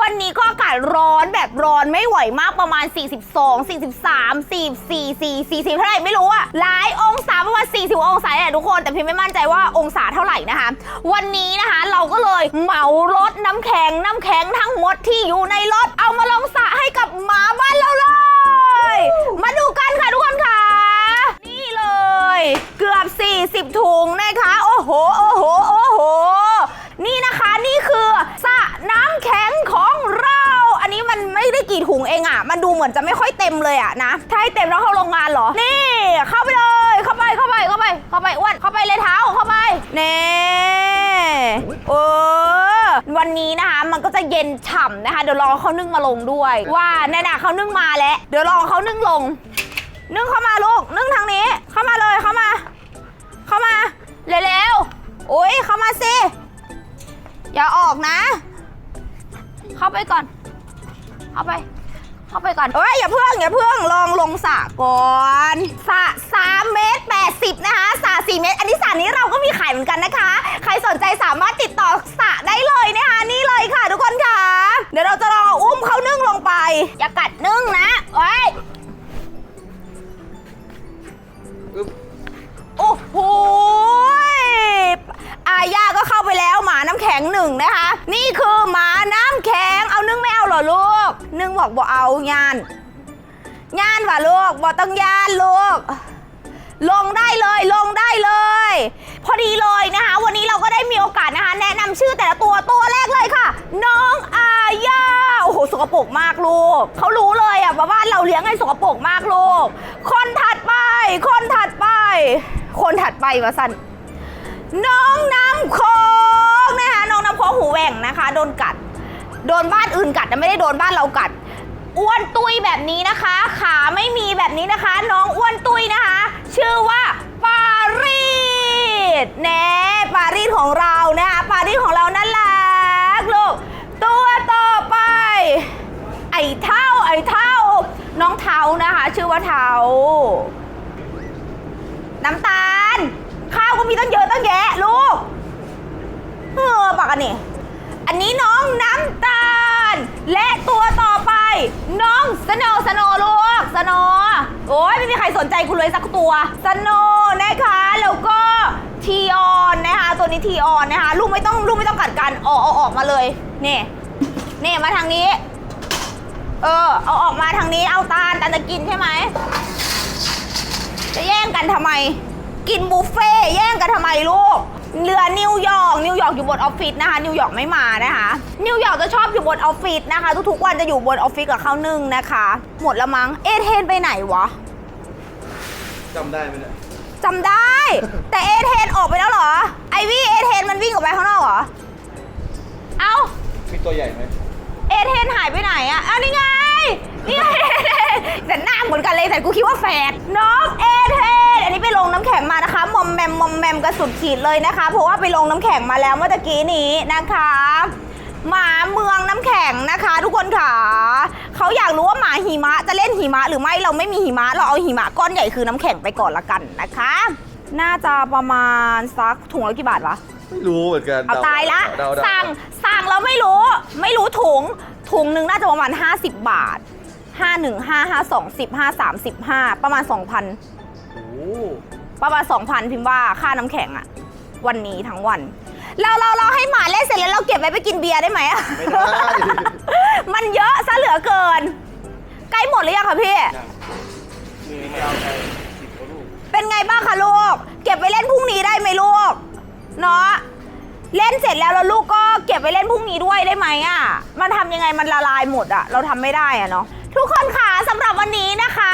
วันนี้ก็อากาศร้อนแบบร้อนไม่ไหวมากประมาณ 42 43 44 4 40เท่าไหร่ไม่รู้อะหลายองศาประมาณ40 องศาแหละทุกคนแต่พี่ไม่มั่นใจว่าองศาเท่าไหร่นะคะ วันนี้นะคะเราก็เลยเหมารถน้ำแข็งน้ำแข็งทั้งหมดที่อยู่ในรถเอามาลงสระให้กับหมาบ้านเราเลย มาดูกันค่ะทุกคนค่ะ นี่เลย เกือบ 40ถุงนะคะ โอ้โห โอ้โห โอ้โห นี่นะคะนี่คือสระน้ำแข็งของเรา อันนี้มันไม่ได้กี่ถุงเองอะ เหมือนจะไม่ค่อยเต็มเลยอะนะถ้าให้เต็มแล้วเข้าโรงงานเหรอ นี่ เข้าไปเลย เข้าไปเข้าไปเข้าไป เข้าไปอ้วนเข้าไปเลยเท้าเข้าไปเน่เออวันนี้นะคะมันก็จะเย็นฉ่ำนะคะ เดี๋ยวรอเขานึ่งมาลงด้วย ว่าแน่ๆเขานึ่งมาแล้วเดี๋ยวรอเขานึ่งลง นึ่งเข้ามาลูกนึ่งทางนี้ เข้ามาเลยเข้ามา เข้ามาเร็วๆโอ้ยเข้ามาสิอย่าออกนะ เข้าไปก่อน เข้าไป เข้าไปก่อนเอ้ยอย่าเพิ่งอย่าเพิ่งลองลงสระก่อนสระ3เมตร80นะคะสระ4เมตร อันนี้สระนี้เราก็มีขายเหมือนกันนะคะ ใครสนใจสามารถติดต่อสระได้เลยนะคะนี่เลยค่ะ ทุกคนค่ะ เดี๋ยวเราจะลองเอาอุ้มเขานึ่งลงไป อย่ากัดนึ่งนะเอ้ยโอ้โหอาญาก็เข้าไปแล้วหมาน้ำแข็งหนึ่งนะคะ นี่คือหมาน้ นึ่งไม่เอาเหรอลูก นึ่งบอกบอกเอายานยานว่ะลูกบอกต้องยานลูก ลงได้เลยลงได้เลย พอดีเลยนะคะ วันนี้เราก็ได้มีโอกาสนะคะ แนะนำชื่อแต่ละตัวตัวแรกเลยค่ะ น้องอาญาโอ้โหสกปรกมากลูกเขารู้เลยอะว่าบ้านเราเลี้ยงให้สกปรกมากลูก คนถัดไป คนถัดไป คนถัดไปมาสันน้อง โดนบ้านอื่นกัดแต่ไม่ได้โดนบ้านเรากัด อ้วนตุ้ยแบบนี้นะคะ ขาไม่มีแบบนี้นะคะ น้องอ้วนตุ้ยนะคะ ชื่อว่าปารีสแน่ปารีสของเรานะคะปารีสของเราน่ารักลูกตัวต่อไป ไอ้เท่าไอ้เท่า น้องเท้านะคะ ชื่อว่าเท้าน้ำตาล ข้าวก็มีตั้งเยอะตั้งแยะลูกเออปากกันี้น้องน้ำตาล และตัวต่อไป น้อง สโนว์สโนว์ลูกสโนว์โอ้ยไม่มีใครสนใจคุณเลยสักตัวสโนว์นะคะแล้วก็ทีออนนะคะตัวนี้ทีออนนะคะลูกไม่ต้องลูกไม่ต้องกัดกันออกเอาออกมาเลยนี่นี่มาทางนี้ เออเอาออกมาทางนี้เอาตาลตาลจะกินใช่ไหมจะแย่งกันทำไม กินบุฟเฟ่แย่งกันทำไมลูก เรือนิวยอร์กนิวยอร์กอยู่บนออฟฟิศนะคะนิวยอร์กไม่มานะคะนิวยอร์กจะชอบอยู่บนออฟฟิศนะคะ ทุกๆวันจะอยู่บนออฟฟิศกับข้าวนึ่งนะคะ หมดละมั้งเอเทนไปไหนวะจำได้ไหมเนี่ยจำได้ แต่เอเทนออกไปแล้วเหรอไอวี่เอเทนมันวิ่งออกไปข้างนอกเหรอเอ้ามีตัวใหญ่ไหมเอเทนหายไปไหนอะอ้าวนี่ไงนี่ไงแต่หน้าเหมือนกันเลยแต่กูคิดว่าแฝดน้องเอเทน อันนี้ไปลงน้ำแข็งมานะคะมอมแมมมอมแมมกระสุดขีดเลยนะคะ เพราะว่าไปลงน้ำแข็งมาแล้วเมื่อตะกี้นี้นะคะหมาเมืองน้ำแข็งนะคะ ทุกคนค่ะเขาอยากรู้ว่าหมาหิมะจะเล่นหิมะหรือไม่เราไม่มีหิมะเราเอาหิมะก้อนใหญ่คือน้ำแข็งไปก่อนละกันนะคะ น่าจะประมาณสักถุงละกี่บาทวะไม่รู้เหมือนกันเอาตายละเดาๆเดาๆสั่งสั่งแล้วไม่รู้ ไม่รู้ถุงถุงหนึ่งน่าจะประมาณ 50 บาท 5 1 5 5 2 10 5 3 15 ประมาณ 2,000โอ้ ประมาณ2,000พิมพ์ว่าค่าน้ำแข็งอะวันนี้ทั้งวัน เราเราเราให้หมาเล่นเสร็จแล้วเราเก็บไว้ไปกินเบียร์ได้ไหมอะไม่ได้ มันเยอะซะเหลือเกิน ใกล้หมดหรือยังคะพี่มีแมวไทยสิบกว่าลูกเป็นไงบ้างคะลูก เก็บไว้เล่นพรุ่งนี้ได้ไหมลูก เนาะเล่นเสร็จแล้วแล้วลูกก็เก็บไว้เล่นพรุ่งนี้ด้วยได้ไหมอะ่ะ มันทำยังไงมันละลายหมดอะ่ะ เราทำไม่ได้อะเนาะทุกคนค่ะสำหรับวันนี้นะคะ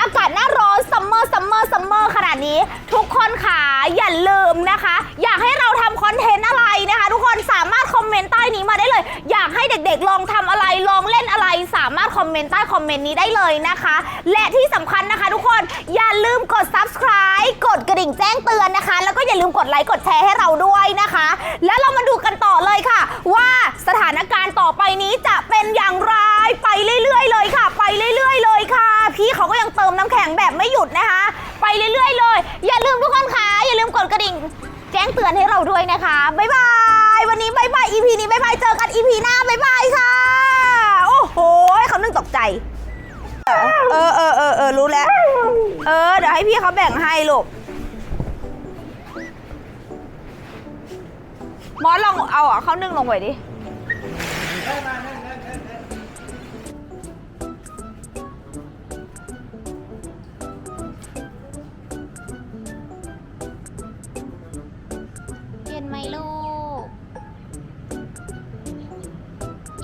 อากาศหน้าร้อนซัมเมอร์ซัมเมอร์ซัมเมอร์ขนาดนี้ ทุกคนค่ะอย่าลืมนะคะ อยากให้เราทำคอนเทนต์อะไรนะคะ ทุกคนสามารถคอมเมนต์ใต้นี้มาได้เลย อยากให้เด็กๆลองทำอะไรลองเล่นอะไร สามารถคอมเมนต์ใต้คอมเมนต์นี้ได้เลยนะคะ และที่สำคัญนะคะ ทุกคนอย่าลืมกด subscribe กดกระดิ่งแจ้งเตือนนะคะ แล้วก็อย่าลืมกดไลค์กดแชร์ให้เราด้วยนะคะ แล้วเรามาดูกันต่อเลยค่ะ ว่าสถานการณ์ต่อไปนี้จะเป็นอย่างไรไปเรื่อย ๆ เลยค่ะ ไปเรื่อย ๆ เลย พี่เขาก็ยังเติมน้ำแข็งแบบไม่หยุดนะคะ ไปเรื่อยๆเลย อย่าลืมทุกคนค่ะอย่าลืมกดกระดิ่ง แจ้งเตือนให้เราด้วยนะคะบ๊ายบายวันนี้บายๆเจอกันอีพีหน้าบ๊ายบายค่ะ โอ้โหคำนึงตกใจ เออเออเออเออรู้แล้ว เออ เดี๋ยวให้พี่เขาแบ่งให้ลูกมอสลองเอาอะข้าวนึ่งลงไว้ดิ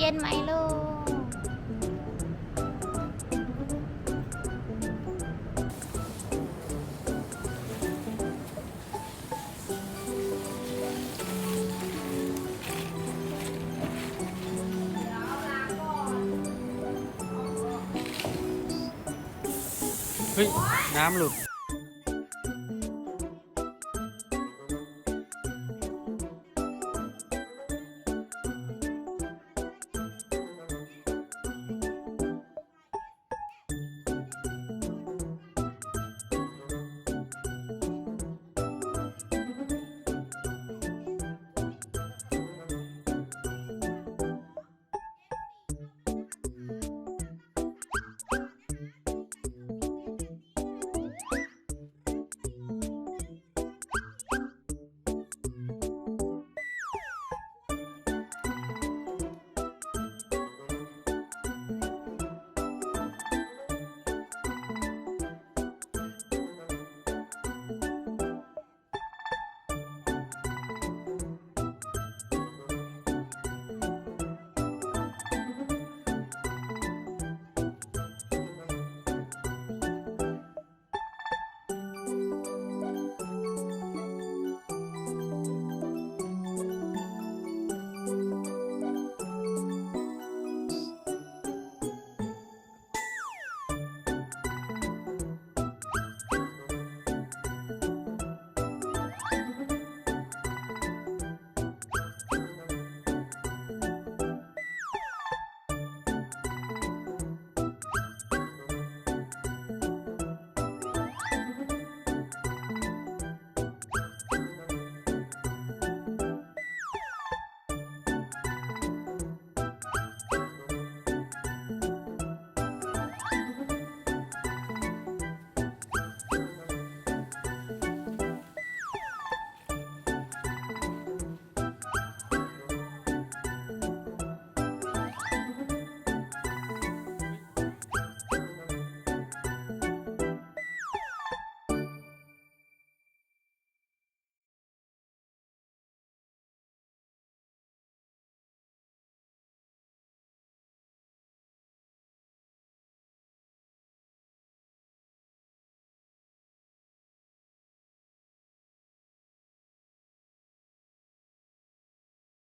เย็นไหม